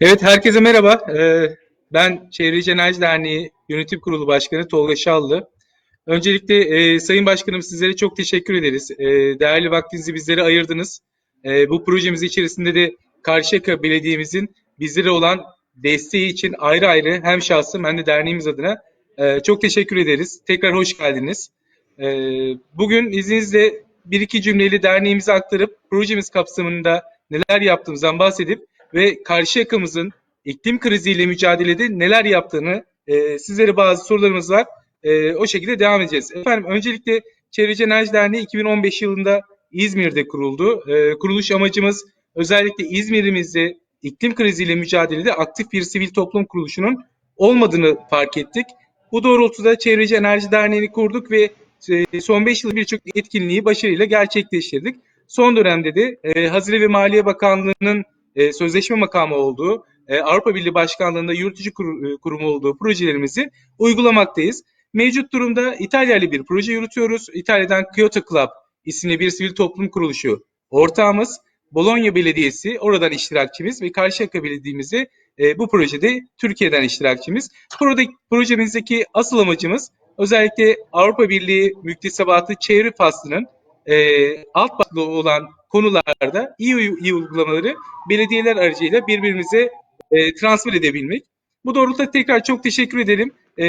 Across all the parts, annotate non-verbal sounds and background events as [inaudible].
Evet, herkese merhaba. Ee, ben Çevreci Enerji Derneği Yönetim Kurulu Başkanı Tolga Şallı. Öncelikle e, Sayın Başkanım sizlere çok teşekkür ederiz. E, değerli vaktinizi bizlere ayırdınız. E, bu projemiz içerisinde de Karşıyaka Belediye'mizin bizlere olan desteği için ayrı ayrı hem şahsım hem de derneğimiz adına çok teşekkür ederiz. Tekrar hoş geldiniz. Bugün izninizle bir iki cümleyle derneğimize aktarıp projemiz kapsamında neler yaptığımızdan bahsedip ve Karşıyaka'mızın iklim kriziyle mücadelede neler yaptığını e, sizlere bazı sorularımız var. E, o şekilde devam edeceğiz. Efendim öncelikle Çevreci Enerji Derneği 2015 yılında İzmir'de kuruldu. E, kuruluş amacımız özellikle İzmir'imizde iklim kriziyle mücadelede aktif bir sivil toplum kuruluşunun olmadığını fark ettik. Bu doğrultuda Çevreci Enerji Derneği'ni kurduk ve e, son 5 yıl birçok etkinliği başarıyla gerçekleştirdik. Son dönemde de e, Hazine ve Maliye Bakanlığı'nın e, sözleşme makamı olduğu, e, Avrupa Birliği Başkanlığı'nda yürütücü kur, e, kurumu olduğu projelerimizi uygulamaktayız. Mevcut durumda İtalya ile bir proje yürütüyoruz. İtalya'dan Kyoto Club isimli bir sivil toplum kuruluşu ortağımız. Bologna Belediyesi oradan iştirakçımız ve Karşıyaka Belediye'mizi e, bu projede Türkiye'den iştirakçımız. Proje, projemizdeki asıl amacımız özellikle Avrupa Birliği müktesebatı çevre faslının e, alt başlığı olan konularda iyi, iyi uygulamaları belediyeler aracıyla birbirimize e, transfer edebilmek. Bu doğrultuda tekrar çok teşekkür ederim. E,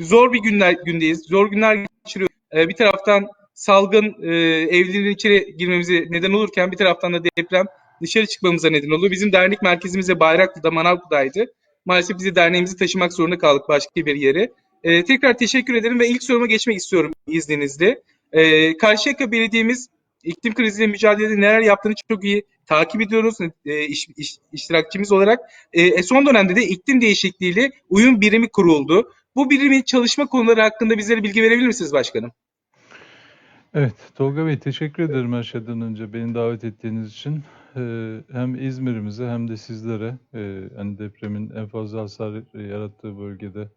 zor bir günler gündeyiz. Zor günler geçiriyoruz. E, bir taraftan salgın e, evlerin içeri girmemize neden olurken bir taraftan da deprem dışarı çıkmamıza neden oluyor. Bizim dernek merkezimize Bayraklı'da, Manavgu'daydı. Maalesef bizi derneğimizi taşımak zorunda kaldık başka bir yere. E, tekrar teşekkür ederim ve ilk soruma geçmek istiyorum izninizle. E, Karşıyaka Belediye'miz iklim kriziyle mücadelede neler yaptığını çok iyi takip ediyoruz e, iş, iş, iştirakçımız olarak. E, son dönemde de iklim değişikliğiyle uyum birimi kuruldu. Bu birimin çalışma konuları hakkında bizlere bilgi verebilir misiniz başkanım? Evet, Tolga Bey teşekkür ederim her şeyden önce beni davet ettiğiniz için. Ee, hem İzmir'imize hem de sizlere e, hani depremin en fazla hasar yarattığı bölgede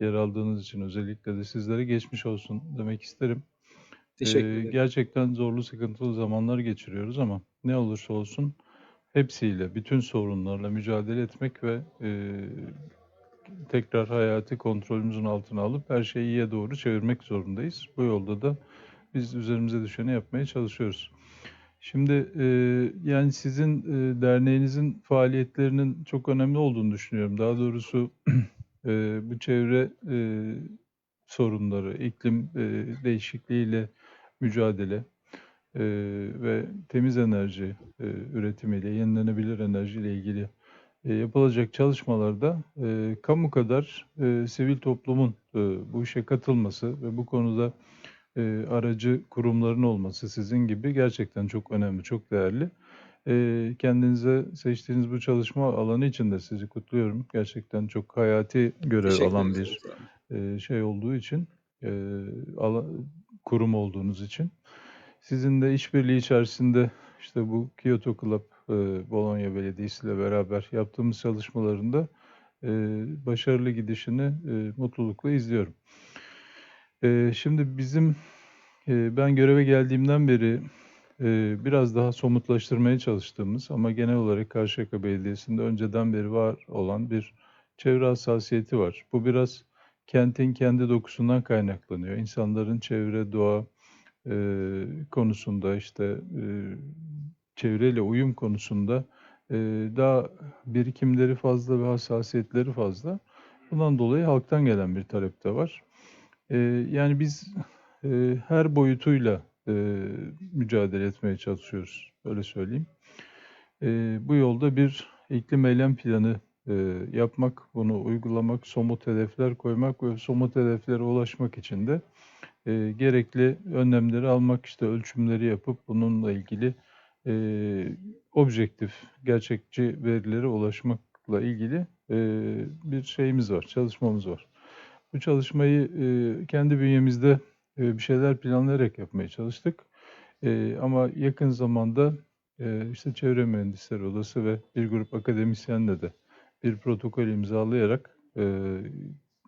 yer aldığınız için özellikle de sizlere geçmiş olsun demek isterim. Teşekkür Ee, ederim. gerçekten zorlu, sıkıntılı zamanlar geçiriyoruz ama ne olursa olsun hepsiyle, bütün sorunlarla mücadele etmek ve e, tekrar hayatı kontrolümüzün altına alıp her şeyi iyiye doğru çevirmek zorundayız. Bu yolda da biz üzerimize düşeni yapmaya çalışıyoruz. Şimdi e, yani sizin e, derneğinizin faaliyetlerinin çok önemli olduğunu düşünüyorum. Daha doğrusu [clears throat] e, bu çevre e, sorunları, iklim e, değişikliğiyle mücadele e, ve temiz enerji e, üretimiyle, yenilenebilir enerjiyle ilgili e, yapılacak çalışmalarda e, kamu kadar e, sivil toplumun e, bu işe katılması ve bu konuda e, aracı kurumların olması sizin gibi gerçekten çok önemli, çok değerli. E, kendinize seçtiğiniz bu çalışma alanı için de sizi kutluyorum. Gerçekten çok hayati görev alan bir e, şey olduğu için, e, ala, kurum olduğunuz için. Sizin de işbirliği içerisinde işte bu Kyoto Club, e, Bologna Belediyesi ile beraber yaptığımız çalışmalarında e, başarılı gidişini e, mutlulukla izliyorum. E, şimdi bizim, e, ben göreve geldiğimden beri e, biraz daha somutlaştırmaya çalıştığımız ama genel olarak Karşıyaka Belediyesi'nde önceden beri var olan bir çevre hassasiyeti var. Bu biraz kentin kendi dokusundan kaynaklanıyor. İnsanların çevre, doğa e, konusunda işte e, çevreyle uyum konusunda e, daha birikimleri fazla ve hassasiyetleri fazla. Bundan dolayı halktan gelen bir talep de var. E, yani biz e, her boyutuyla e, mücadele etmeye çalışıyoruz, öyle söyleyeyim. E, bu yolda bir iklim eylem planı e, yapmak, bunu uygulamak, somut hedefler koymak ve somut hedeflere ulaşmak için de e, gerekli önlemleri almak, işte ölçümleri yapıp bununla ilgili e, objektif, gerçekçi verilere ulaşmakla ilgili e, bir şeyimiz var, çalışmamız var. Bu çalışmayı e, kendi bünyemizde e, bir şeyler planlayarak yapmaya çalıştık. E, ama yakın zamanda e, işte Çevre Mühendisleri Odası ve bir grup akademisyenle de bir protokol imzalayarak e,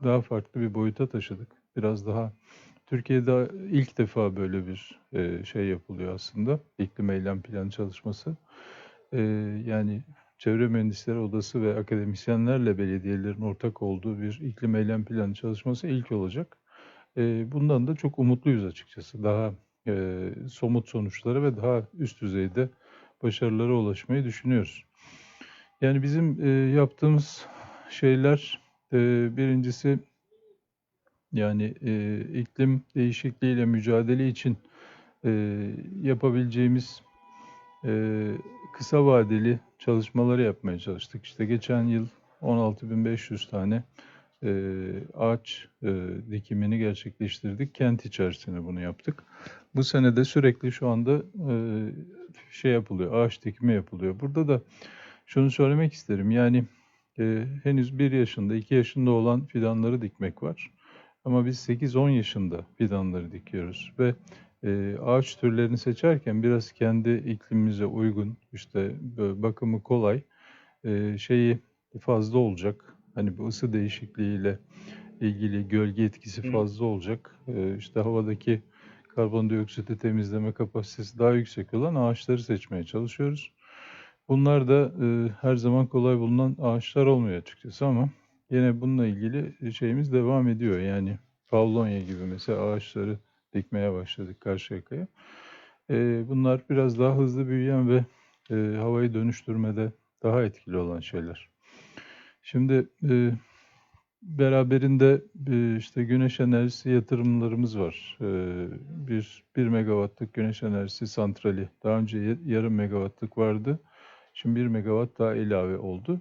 daha farklı bir boyuta taşıdık. Biraz daha Türkiye'de ilk defa böyle bir e, şey yapılıyor aslında. İklim eylem planı çalışması. E, yani Çevre Mühendisleri Odası ve akademisyenlerle belediyelerin ortak olduğu bir iklim eylem planı çalışması ilk olacak. E, bundan da çok umutluyuz açıkçası. Daha e, somut sonuçlara ve daha üst düzeyde başarılara ulaşmayı düşünüyoruz. Yani bizim e, yaptığımız şeyler e, birincisi yani e, iklim değişikliğiyle mücadele için e, yapabileceğimiz e, kısa vadeli çalışmaları yapmaya çalıştık. İşte geçen yıl 16.500 tane e, ağaç e, dikimini gerçekleştirdik. Kent içerisinde bunu yaptık. Bu sene de sürekli şu anda e, şey yapılıyor, ağaç dikimi yapılıyor. Burada da şunu söylemek isterim. Yani e, henüz 1 yaşında, 2 yaşında olan fidanları dikmek var. Ama biz 8-10 yaşında fidanları dikiyoruz ve e, ağaç türlerini seçerken biraz kendi iklimimize uygun, işte bakımı kolay, e, şeyi fazla olacak. Hani bu ısı değişikliğiyle ilgili gölge etkisi fazla olacak. E, işte havadaki karbondioksiti temizleme kapasitesi daha yüksek olan ağaçları seçmeye çalışıyoruz. Bunlar da e, her zaman kolay bulunan ağaçlar olmuyor açıkçası ama yine bununla ilgili şeyimiz devam ediyor. Yani Pavlonya gibi mesela ağaçları dikmeye başladık Karşıyaka'ya. E, bunlar biraz daha hızlı büyüyen ve e, havayı dönüştürmede daha etkili olan şeyler. Şimdi e, beraberinde e, işte güneş enerjisi yatırımlarımız var. E, bir 1 megawattlık güneş enerjisi santrali. Daha önce ya- yarım megawattlık vardı. Şimdi 1 megawatt daha ilave oldu.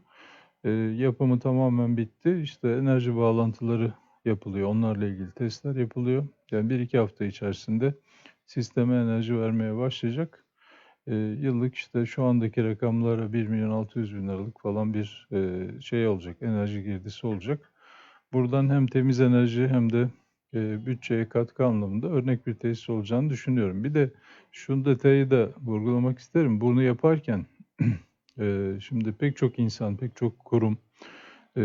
E, yapımı tamamen bitti. İşte enerji bağlantıları yapılıyor. Onlarla ilgili testler yapılıyor. Yani bir iki hafta içerisinde sisteme enerji vermeye başlayacak. E, yıllık işte şu andaki rakamlara 1 milyon 600 bin liralık falan bir e, şey olacak. Enerji girdisi olacak. Buradan hem temiz enerji hem de e, bütçeye katkı anlamında örnek bir tesis olacağını düşünüyorum. Bir de şu detayı da vurgulamak isterim. Bunu yaparken [clears throat] e, şimdi pek çok insan, pek çok kurum e,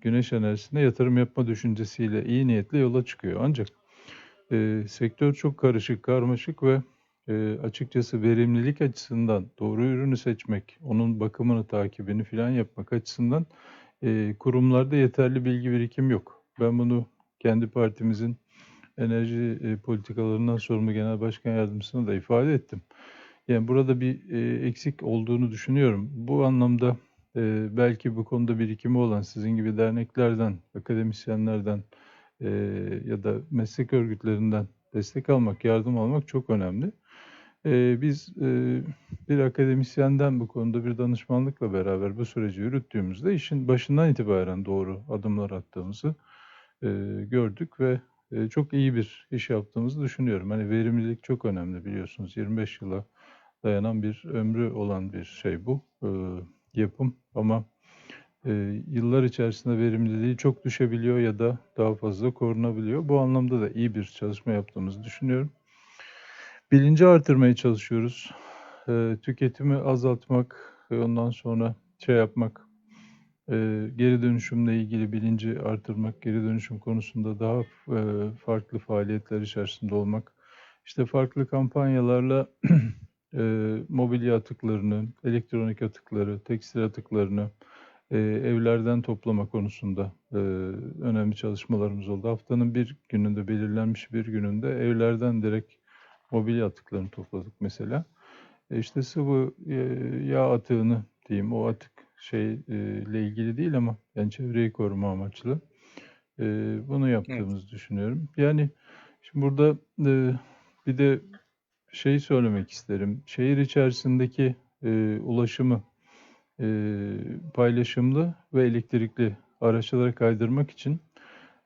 güneş enerjisine yatırım yapma düşüncesiyle iyi niyetle yola çıkıyor. Ancak e, sektör çok karışık, karmaşık ve e, açıkçası verimlilik açısından doğru ürünü seçmek, onun bakımını, takibini falan yapmak açısından e, kurumlarda yeterli bilgi birikim yok. Ben bunu kendi partimizin enerji e, politikalarından sorumlu genel başkan yardımcısına da ifade ettim. Yani burada bir e, eksik olduğunu düşünüyorum. Bu anlamda e, belki bu konuda birikimi olan sizin gibi derneklerden, akademisyenlerden e, ya da meslek örgütlerinden destek almak, yardım almak çok önemli. E, biz e, bir akademisyenden bu konuda bir danışmanlıkla beraber bu süreci yürüttüğümüzde işin başından itibaren doğru adımlar attığımızı e, gördük ve e, çok iyi bir iş yaptığımızı düşünüyorum. Hani verimlilik çok önemli biliyorsunuz. 25 yıla dayanan bir ömrü olan bir şey bu e, yapım ama e, yıllar içerisinde verimliliği çok düşebiliyor ya da daha fazla korunabiliyor. Bu anlamda da iyi bir çalışma yaptığımızı düşünüyorum. Bilinci artırmaya çalışıyoruz. E, tüketimi azaltmak ve ondan sonra şey yapmak, e, geri dönüşümle ilgili bilinci artırmak, geri dönüşüm konusunda daha e, farklı faaliyetler içerisinde olmak, işte farklı kampanyalarla [clears throat] e, mobilya atıklarını, elektronik atıkları, tekstil atıklarını e, evlerden toplama konusunda e, önemli çalışmalarımız oldu. Haftanın bir gününde, belirlenmiş bir gününde evlerden direkt mobilya atıklarını topladık mesela. E, işte sıvı e, yağ atığını diyeyim, o atık şey e, ile ilgili değil ama yani çevreyi koruma amaçlı. Bunu yaptığımızı düşünüyorum. Yani şimdi burada bir de şey söylemek isterim. Şehir içerisindeki e, ulaşımı e, paylaşımlı ve elektrikli araçlara kaydırmak için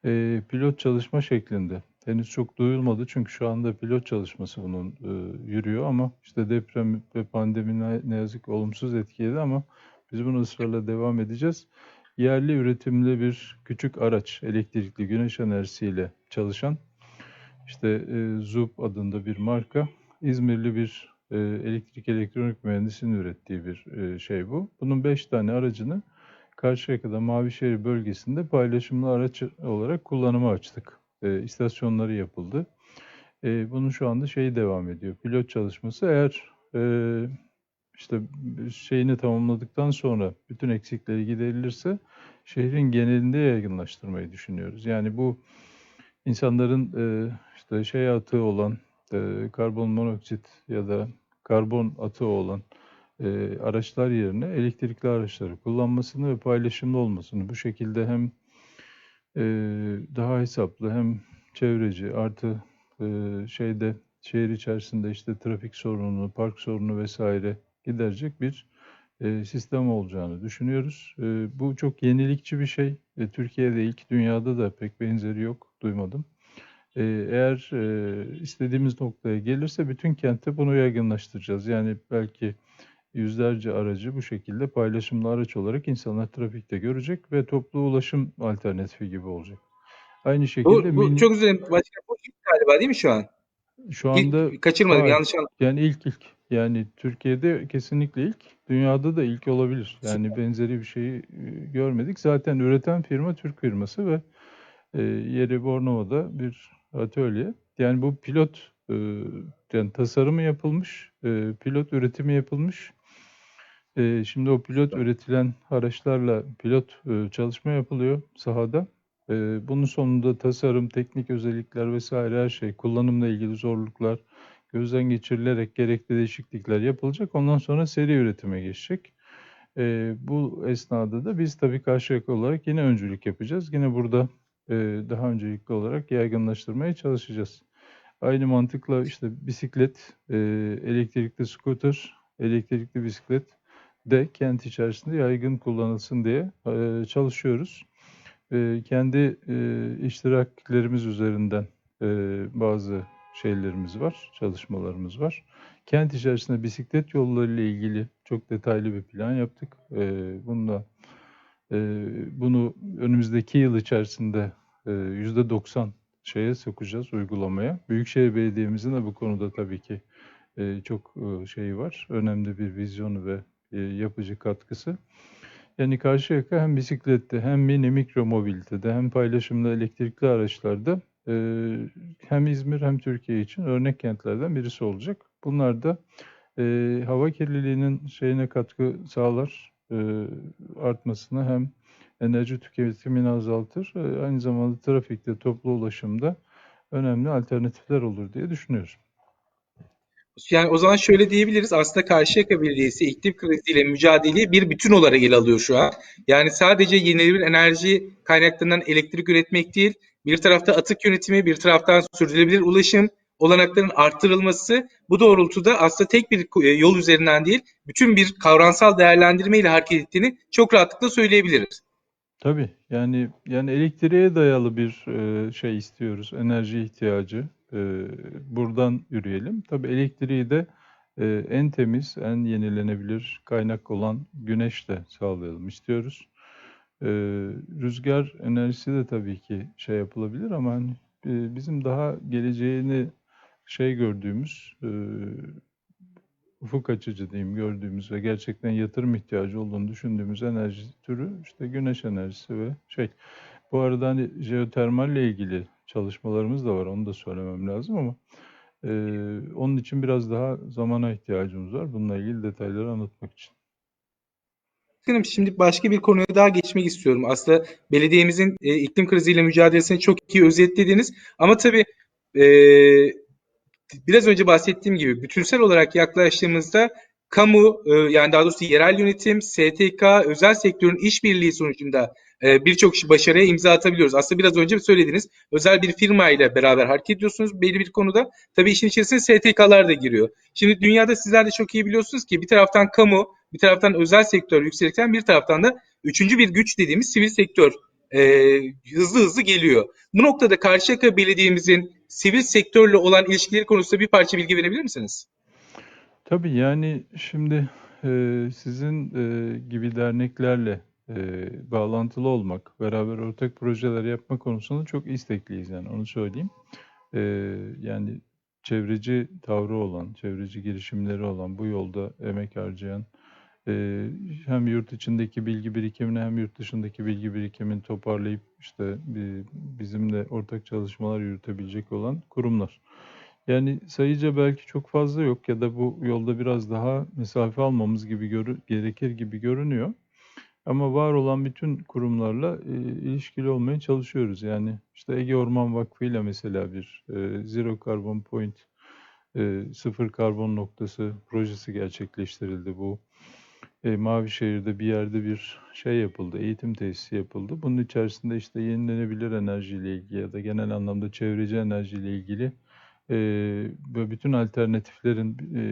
e, pilot çalışma şeklinde. Henüz çok duyulmadı çünkü şu anda pilot çalışması bunun e, yürüyor ama işte deprem ve pandemi ne, yazık olumsuz etkiledi ama biz bunu ısrarla devam edeceğiz. Yerli üretimli bir küçük araç, elektrikli güneş enerjisiyle çalışan işte e, ZUP adında bir marka. İzmirli bir e, elektrik elektronik mühendisinin ürettiği bir e, şey bu. Bunun 5 tane aracını Karşıyaka'da Mavişehir bölgesinde paylaşımlı araç olarak kullanıma açtık. E, istasyonları yapıldı. E, bunun şu anda şeyi devam ediyor. Pilot çalışması eğer e, işte şeyini tamamladıktan sonra bütün eksikleri giderilirse şehrin genelinde yaygınlaştırmayı düşünüyoruz. Yani bu insanların e, işte şey atığı olan e, karbon monoksit ya da karbon atığı olan e, araçlar yerine elektrikli araçları kullanmasını ve paylaşımlı olmasını bu şekilde hem e, daha hesaplı hem çevreci artı e, şeyde şehir içerisinde işte trafik sorununu, park sorunu vesaire giderecek bir e, sistem olacağını düşünüyoruz. E, bu çok yenilikçi bir şey. E, Türkiye'de ilk, dünyada da pek benzeri yok, duymadım. E, eğer e, istediğimiz noktaya gelirse bütün kentte bunu yaygınlaştıracağız. Yani belki yüzlerce aracı bu şekilde paylaşımlı araç olarak insanlar trafikte görecek ve toplu ulaşım alternatifi gibi olacak. Aynı şekilde Bu, bu mini- çok dilerim başkanım. Bu ilk galiba değil mi şu an? şu anda İlk, kaçırmadım Hayır. yanlış anladım. Yani ilk ilk. Yani Türkiye'de kesinlikle ilk. Dünyada da ilk olabilir. Yani benzeri bir şeyi e, görmedik. Zaten üreten firma Türk firması ve e, yeri Bornova'da bir atölye. Yani bu pilot e, yani tasarımı yapılmış, e, pilot üretimi yapılmış. E, şimdi o pilot üretilen araçlarla pilot e, çalışma yapılıyor sahada. E, bunun sonunda tasarım, teknik özellikler vesaire her şey, kullanımla ilgili zorluklar, gözden geçirilerek gerekli değişiklikler yapılacak. Ondan sonra seri üretime geçecek. Bu esnada da biz tabii Karşıyaka olarak yine öncülük yapacağız. Yine burada daha öncelikli olarak yaygınlaştırmaya çalışacağız. Aynı mantıkla işte bisiklet, e, elektrikli scooter, elektrikli bisiklet de kent içerisinde yaygın kullanılsın diye e, çalışıyoruz. E, kendi e, iştiraklerimiz üzerinden e, bazı şeylerimiz var, çalışmalarımız var. Kent içerisinde bisiklet yolları ile ilgili çok detaylı bir plan yaptık. Bununla e, bunu önümüzdeki yıl içerisinde e, yüzde 90 şeye sokacağız uygulamaya. Büyükşehir Belediye'mizin de bu konuda tabii ki e, çok e, şeyi var. Önemli bir vizyonu ve e, yapıcı katkısı. Yani Karşıyaka hem bisiklette hem mini mikro mobilitede hem paylaşımlı elektrikli araçlarda e, hem İzmir hem Türkiye için örnek kentlerden birisi olacak. Bunlar da e, hava kirliliğinin şeyine katkı sağlar, e, artmasına hem enerji tüketimini azaltır, e, aynı zamanda trafikte, toplu ulaşımda önemli alternatifler olur diye düşünüyorum. Yani o zaman şöyle diyebiliriz. Aslında Karşıyaka Belediyesi iklim kriziyle mücadeleyi bir bütün olarak ele alıyor şu an. Yani sadece yenilenebilir enerji kaynaklarından elektrik üretmek değil, bir tarafta atık yönetimi, bir taraftan sürdürülebilir ulaşım olanaklarının arttırılması bu doğrultuda aslında tek bir e, yol üzerinden değil, bütün bir kavramsal değerlendirme ile hareket ettiğini çok rahatlıkla söyleyebiliriz. Tabii yani yani elektriğe dayalı bir e, şey istiyoruz, enerji ihtiyacı. E, buradan yürüyelim. Tabii elektriği de en temiz, en yenilenebilir kaynak olan güneşle sağlayalım istiyoruz. Rüzgar enerjisi de tabii ki şey yapılabilir ama hani, bizim daha geleceğini şey gördüğümüz, e, ufuk açıcı diyeyim gördüğümüz ve gerçekten yatırım ihtiyacı olduğunu düşündüğümüz enerji türü işte güneş enerjisi ve şey. Bu arada hani jeotermalle ilgili çalışmalarımız da var. Onu da söylemem lazım ama e, onun için biraz daha zamana ihtiyacımız var. Bununla ilgili detayları anlatmak için. Başkanım şimdi başka bir konuya daha geçmek istiyorum. Aslında belediyemizin e, iklim kriziyle mücadelesini çok iyi özetlediniz. Ama tabii e, biraz önce bahsettiğim gibi bütünsel olarak yaklaştığımızda kamu e, yani daha doğrusu yerel yönetim, STK, özel sektörün işbirliği sonucunda e, birçok başarıya imza atabiliyoruz. Aslında biraz önce söylediniz. Özel bir firma ile beraber hareket ediyorsunuz belli bir konuda. Tabii işin içerisine STK'lar da giriyor. Şimdi dünyada sizler de çok iyi biliyorsunuz ki bir taraftan kamu, bir taraftan özel sektör yükselirken bir taraftan da üçüncü bir güç dediğimiz sivil sektör e, hızlı hızlı geliyor. Bu noktada Karşıyaka Belediye'mizin sivil sektörle olan ilişkileri konusunda bir parça bilgi verebilir misiniz? Tabii yani şimdi e, sizin e, gibi derneklerle e, bağlantılı olmak, beraber ortak projeler yapma konusunda çok istekliyiz yani onu söyleyeyim. E, yani çevreci tavrı olan, çevreci girişimleri olan, bu yolda emek harcayan, hem yurt içindeki bilgi birikimini hem yurt dışındaki bilgi birikimini toparlayıp işte bi- bizimle ortak çalışmalar yürütebilecek olan kurumlar. Yani sayıca belki çok fazla yok ya da bu yolda biraz daha mesafe almamız gibi görü gerekir gibi görünüyor. Ama var olan bütün kurumlarla e, ilişkili olmaya çalışıyoruz. Yani işte Ege Orman Vakfı ile mesela bir e, Zero Carbon Point, e, sıfır karbon noktası projesi gerçekleştirildi. Bu e, Mavişehir'de bir yerde bir şey yapıldı, eğitim tesisi yapıldı. Bunun içerisinde işte yenilenebilir enerjiyle ilgili ya da genel anlamda çevreci enerjiyle ilgili e, böyle bütün alternatiflerin e,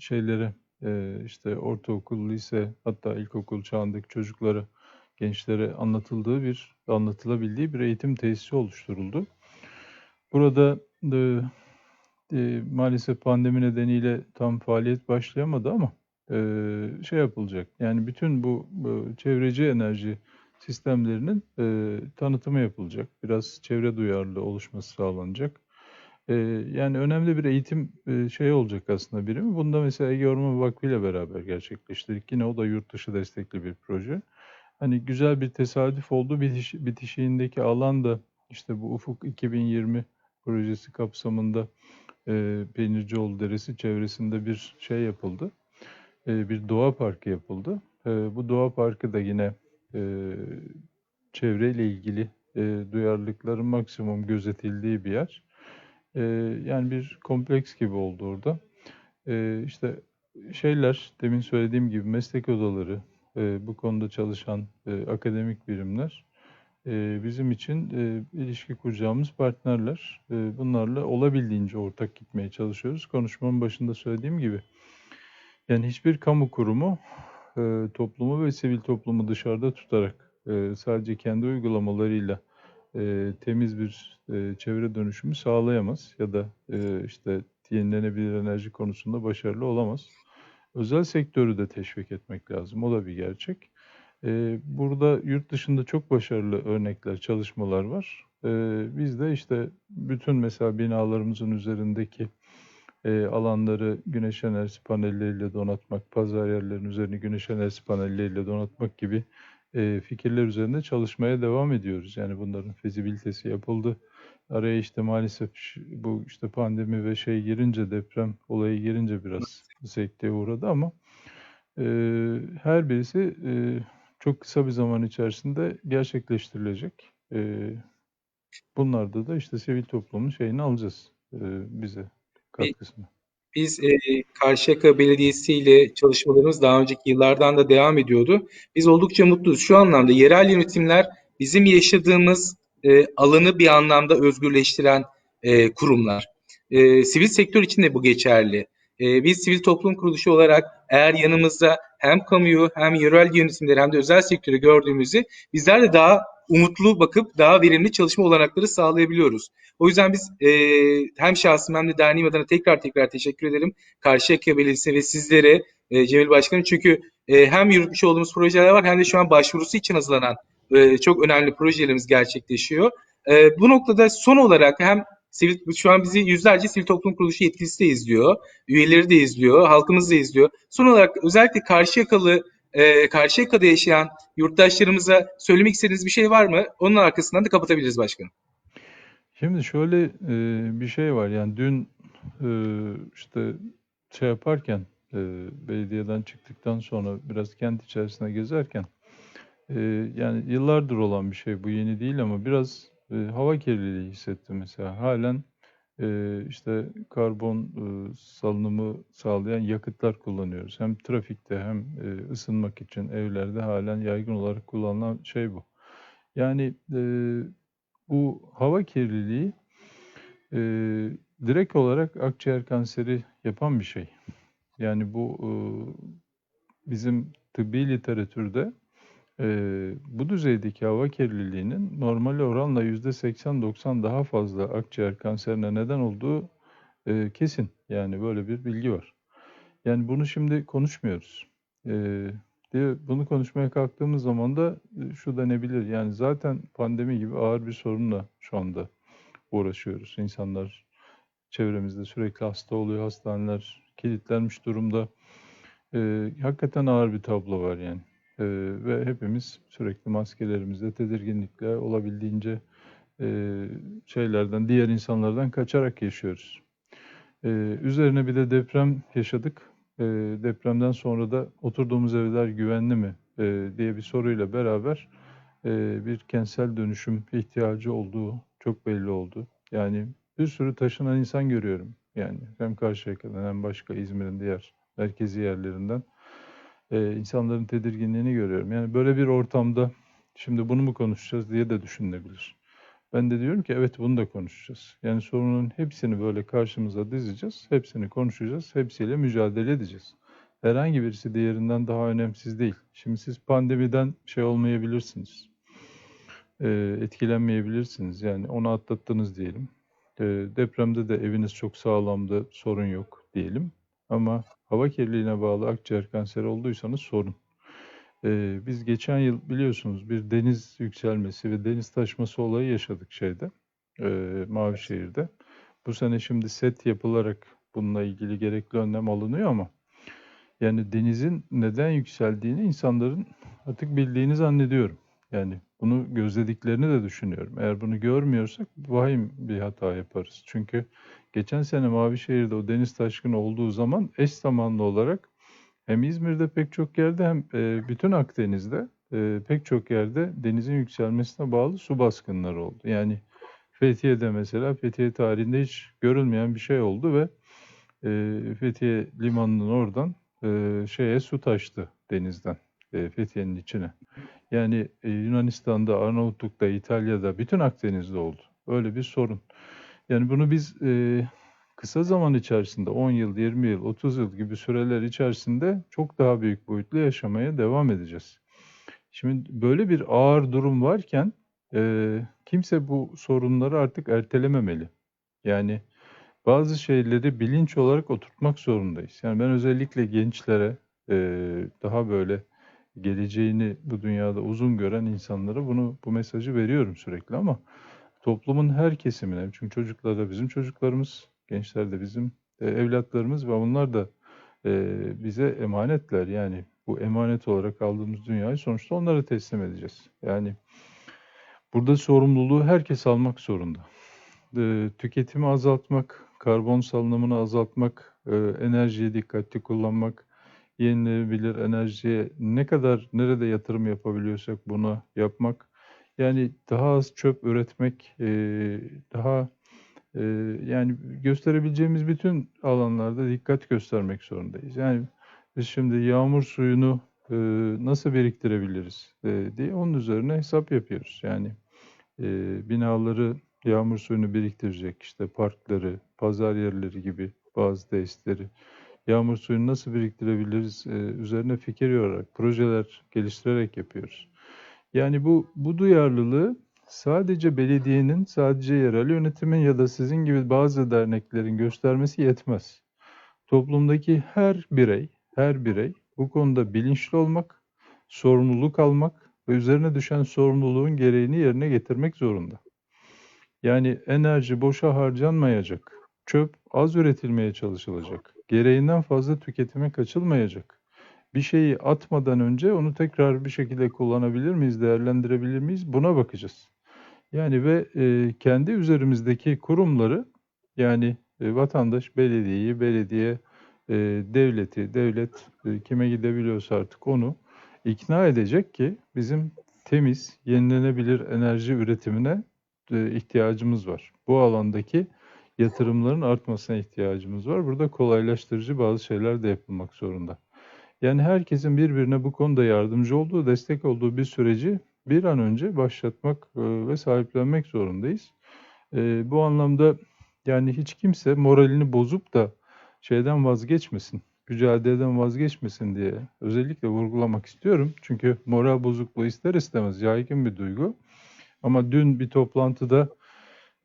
şeylere e, işte ortaokul, lise hatta ilkokul çağındaki çocuklara, gençlere anlatıldığı bir, anlatılabildiği bir eğitim tesisi oluşturuldu. Burada e, e, maalesef pandemi nedeniyle tam faaliyet başlayamadı ama şey yapılacak. Yani bütün bu çevreci enerji sistemlerinin tanıtımı yapılacak. Biraz çevre duyarlı oluşması sağlanacak. Yani önemli bir eğitim şey olacak aslında birimi. Bunda mesela Ege Orman Vakfı ile beraber gerçekleştirdik. Yine o da yurt dışı destekli bir proje. Hani güzel bir tesadüf oldu. Bitiş, bitişiğindeki alan da işte bu Ufuk 2020 projesi kapsamında e, Peynircioğlu Deresi çevresinde bir şey yapıldı. Bir doğa parkı yapıldı. Bu doğa parkı da yine e, çevreyle ilgili duyarlılıkların maksimum gözetildiği bir yer. Yani bir kompleks gibi oldu orada. E, işte şeyler, demin söylediğim gibi meslek odaları, bu konuda çalışan akademik birimler bizim için ilişki kuracağımız partnerler. Bunlarla olabildiğince ortak gitmeye çalışıyoruz. Konuşmamın başında söylediğim gibi. Yani hiçbir kamu kurumu e, toplumu ve sivil toplumu dışarıda tutarak e, sadece kendi uygulamalarıyla e, temiz bir e, çevre dönüşümü sağlayamaz ya da e, işte yenilenebilir enerji konusunda başarılı olamaz. Özel sektörü de teşvik etmek lazım. O da bir gerçek. E, burada yurt dışında çok başarılı örnekler, çalışmalar var. E, biz de işte bütün mesela binalarımızın üzerindeki e, alanları güneş enerjisi panelleriyle donatmak, pazar yerlerinin üzerini güneş enerjisi panelleriyle donatmak gibi e, fikirler üzerinde çalışmaya devam ediyoruz. Yani bunların fizibilitesi yapıldı. Araya işte maalesef bu işte pandemi ve şey girince deprem olayı girince biraz sekteye uğradı ama e, her birisi e, çok kısa bir zaman içerisinde gerçekleştirilecek. E, bunlarda da işte sivil toplumun şeyini alacağız e, bize katkısını. Biz e, Karşıyaka Belediyesi ile çalışmalarımız daha önceki yıllardan da devam ediyordu. Biz oldukça mutluyuz. Şu anlamda yerel yönetimler bizim yaşadığımız e, alanı bir anlamda özgürleştiren e, kurumlar. E, sivil sektör için de bu geçerli. E, biz sivil toplum kuruluşu olarak eğer yanımızda hem kamuyu hem yerel yönetimleri hem de özel sektörü gördüğümüzü bizler de daha umutlu bakıp daha verimli çalışma olanakları sağlayabiliyoruz. O yüzden biz e, hem şahsım hem de derneğim adına tekrar tekrar teşekkür ederim. Karşıyaka Belediyesi ve sizlere e, Cemil Başkanım çünkü e, hem yürütmüş olduğumuz projeler var hem de şu an başvurusu için hazırlanan e, çok önemli projelerimiz gerçekleşiyor. E, bu noktada son olarak hem sivil, şu an bizi yüzlerce sivil toplum kuruluşu yetkilisi de izliyor, üyeleri de izliyor, halkımız da izliyor. Son olarak özellikle Karşıyakalı e, Karşıyaka'da yaşayan yurttaşlarımıza söylemek istediğiniz bir şey var mı? Onun arkasından da kapatabiliriz başkanım. Şimdi şöyle e, bir şey var yani dün e, işte şey yaparken e, belediyeden çıktıktan sonra biraz kent içerisinde gezerken e, yani yıllardır olan bir şey bu yeni değil ama biraz e, hava kirliliği hissettim mesela halen e, işte karbon e, salınımı sağlayan yakıtlar kullanıyoruz hem trafikte hem e, ısınmak için evlerde halen yaygın olarak kullanılan şey bu. Yani e, bu hava kirliliği e, direkt olarak akciğer kanseri yapan bir şey. Yani bu e, bizim tıbbi literatürde e, bu düzeydeki hava kirliliğinin normal oranla %80-90 daha fazla akciğer kanserine neden olduğu e, kesin. Yani böyle bir bilgi var. Yani bunu şimdi konuşmuyoruz. E, diye bunu konuşmaya kalktığımız zaman da şu denebilir. Yani zaten pandemi gibi ağır bir sorunla şu anda uğraşıyoruz. İnsanlar çevremizde sürekli hasta oluyor. Hastaneler kilitlenmiş durumda. Ee, hakikaten ağır bir tablo var yani. Ee, ve hepimiz sürekli maskelerimizde tedirginlikle olabildiğince e, şeylerden, diğer insanlardan kaçarak yaşıyoruz. Ee, üzerine bir de deprem yaşadık. Ee, depremden sonra da oturduğumuz evler güvenli mi ee, diye bir soruyla beraber e, bir kentsel dönüşüm ihtiyacı olduğu çok belli oldu. Yani bir sürü taşınan insan görüyorum. Yani hem Karşıyaka'dan hem başka İzmir'in diğer merkezi yerlerinden e, insanların tedirginliğini görüyorum. Yani böyle bir ortamda şimdi bunu mu konuşacağız diye de düşünülebilir. Ben de diyorum ki evet bunu da konuşacağız. Yani sorunun hepsini böyle karşımıza dizeceğiz. Hepsini konuşacağız. Hepsiyle mücadele edeceğiz. Herhangi birisi diğerinden daha önemsiz değil. Şimdi siz pandemiden şey olmayabilirsiniz. e, etkilenmeyebilirsiniz. Yani onu atlattınız diyelim. E, depremde de eviniz çok sağlamdı, sorun yok diyelim. Ama hava kirliliğine bağlı akciğer kanseri olduysanız sorun. Ee, biz geçen yıl biliyorsunuz bir deniz yükselmesi ve deniz taşması olayı yaşadık şeyde, e, Mavişehir'de. Bu sene şimdi set yapılarak bununla ilgili gerekli önlem alınıyor ama yani denizin neden yükseldiğini insanların artık bildiğini zannediyorum. Yani bunu gözlediklerini de düşünüyorum. Eğer bunu görmüyorsak vahim bir hata yaparız. Çünkü geçen sene Mavişehir'de o deniz taşkını olduğu zaman eş zamanlı olarak hem İzmir'de pek çok yerde hem e, bütün Akdeniz'de e, pek çok yerde denizin yükselmesine bağlı su baskınları oldu. Yani Fethiye'de mesela Fethiye tarihinde hiç görülmeyen bir şey oldu ve e, Fethiye limanının oradan şeye su taştı denizden Fethiye'nin içine. Yani Yunanistan'da, Arnavutluk'ta, İtalya'da, bütün Akdeniz'de oldu. Öyle bir sorun. Yani bunu biz e, kısa zaman içerisinde 10 yıl, 20 yıl, 30 yıl gibi süreler içerisinde çok daha büyük boyutlu yaşamaya devam edeceğiz. Şimdi böyle bir ağır durum varken e, kimse bu sorunları artık ertelememeli. Yani bazı şeyleri bilinç olarak oturtmak zorundayız. Yani ben özellikle gençlere e, daha böyle geleceğini bu dünyada uzun gören insanlara bunu bu mesajı veriyorum sürekli ama toplumun her kesimine çünkü çocuklar da bizim çocuklarımız, gençler de bizim e, evlatlarımız ve onlar da e, bize emanetler. Yani bu emanet olarak aldığımız dünyayı sonuçta onlara teslim edeceğiz. Yani burada sorumluluğu herkes almak zorunda. E, tüketimi azaltmak, karbon salınımını azaltmak, e, enerjiyi dikkatli kullanmak, yenilenebilir enerjiye ne kadar nerede yatırım yapabiliyorsak buna yapmak. Yani daha az çöp üretmek, e, daha e, yani gösterebileceğimiz bütün alanlarda dikkat göstermek zorundayız. Yani biz şimdi yağmur suyunu e, nasıl biriktirebiliriz e, diye onun üzerine hesap yapıyoruz. Yani e, binaları yağmur suyunu biriktirecek işte parkları, pazar yerleri gibi bazı tesisleri yağmur suyunu nasıl biriktirebiliriz e, üzerine fikir yorarak, projeler geliştirerek yapıyoruz. Yani bu bu duyarlılığı sadece belediyenin, sadece yerel yönetimin ya da sizin gibi bazı derneklerin göstermesi yetmez. Toplumdaki her birey, her birey bu konuda bilinçli olmak, sorumluluk almak ve üzerine düşen sorumluluğun gereğini yerine getirmek zorunda. Yani enerji boşa harcanmayacak. Çöp az üretilmeye çalışılacak. Gereğinden fazla tüketime kaçılmayacak. Bir şeyi atmadan önce onu tekrar bir şekilde kullanabilir miyiz, değerlendirebilir miyiz? Buna bakacağız. Yani ve e, kendi üzerimizdeki kurumları yani e, vatandaş, belediyeyi, belediye, e, devleti, devlet e, kime gidebiliyorsa artık onu ikna edecek ki bizim temiz, yenilenebilir enerji üretimine e, ihtiyacımız var. Bu alandaki yatırımların artmasına ihtiyacımız var. Burada kolaylaştırıcı bazı şeyler de yapılmak zorunda. Yani herkesin birbirine bu konuda yardımcı olduğu, destek olduğu bir süreci bir an önce başlatmak e, ve sahiplenmek zorundayız. E, bu anlamda yani hiç kimse moralini bozup da şeyden vazgeçmesin, mücadeleden vazgeçmesin diye özellikle vurgulamak istiyorum. Çünkü moral bozukluğu ister istemez yaygın bir duygu. Ama dün bir toplantıda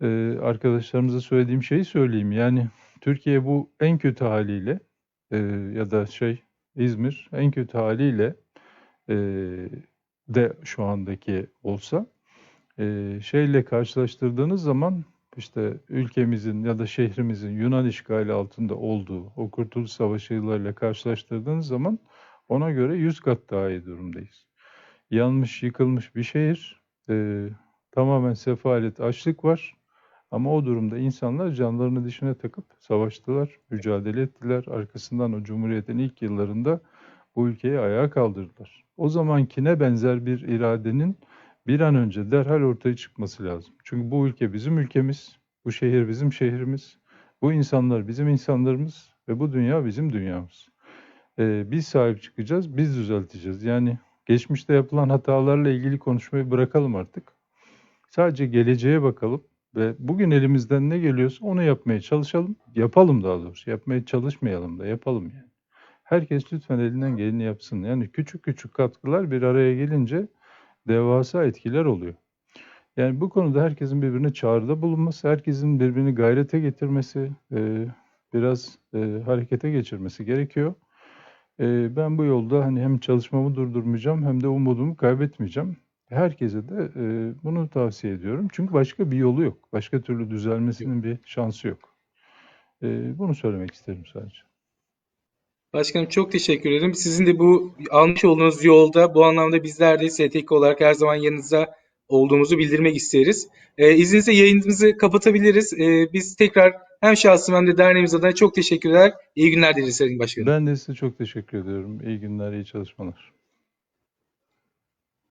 e, arkadaşlarımıza söylediğim şeyi söyleyeyim. Yani Türkiye bu en kötü haliyle ya da şey İzmir en kötü haliyle e, de şu andaki olsa e, şeyle karşılaştırdığınız zaman işte ülkemizin ya da şehrimizin Yunan işgali altında olduğu o Kurtuluş Savaşı yıllarıyla karşılaştırdığınız zaman ona göre 100 kat daha iyi durumdayız. Yanmış, yıkılmış bir şehir, e, tamamen sefalet, açlık var Ama o durumda insanlar canlarını dişine takıp savaştılar, mücadele ettiler. Arkasından o Cumhuriyet'in ilk yıllarında bu ülkeyi ayağa kaldırdılar. O zamankine benzer bir iradenin bir an önce derhal ortaya çıkması lazım. Çünkü bu ülke bizim ülkemiz, bu şehir bizim şehrimiz, bu insanlar bizim insanlarımız ve bu dünya bizim dünyamız. Ee, biz sahip çıkacağız, biz düzelteceğiz. Yani geçmişte yapılan hatalarla ilgili konuşmayı bırakalım artık. Sadece geleceğe bakalım ve bugün elimizden ne geliyorsa onu yapmaya çalışalım. Yapalım daha doğrusu. Yapmaya çalışmayalım da yapalım yani. Herkes lütfen elinden geleni yapsın. Yani küçük küçük katkılar bir araya gelince devasa etkiler oluyor. Yani bu konuda herkesin birbirine çağrıda bulunması, herkesin birbirini gayrete getirmesi, e, biraz e, harekete geçirmesi gerekiyor. E, ben bu yolda hani hem çalışmamı durdurmayacağım hem de umudumu kaybetmeyeceğim. Herkese de e, bunu tavsiye ediyorum. Çünkü başka bir yolu yok. Başka türlü düzelmesinin bir şansı yok. E, bunu söylemek isterim sadece. Başkanım çok teşekkür ederim. Sizin de bu almış olduğunuz yolda bu anlamda bizler de STK olarak her zaman yanınızda olduğumuzu bildirmek isteriz. Ee, izninizle yayınımızı kapatabiliriz. Ee, biz tekrar hem şahsım hem de derneğimiz adına çok teşekkürler. İyi günler dileriz Sayın Başkanım. Ben de size çok teşekkür ediyorum. İyi günler, iyi çalışmalar.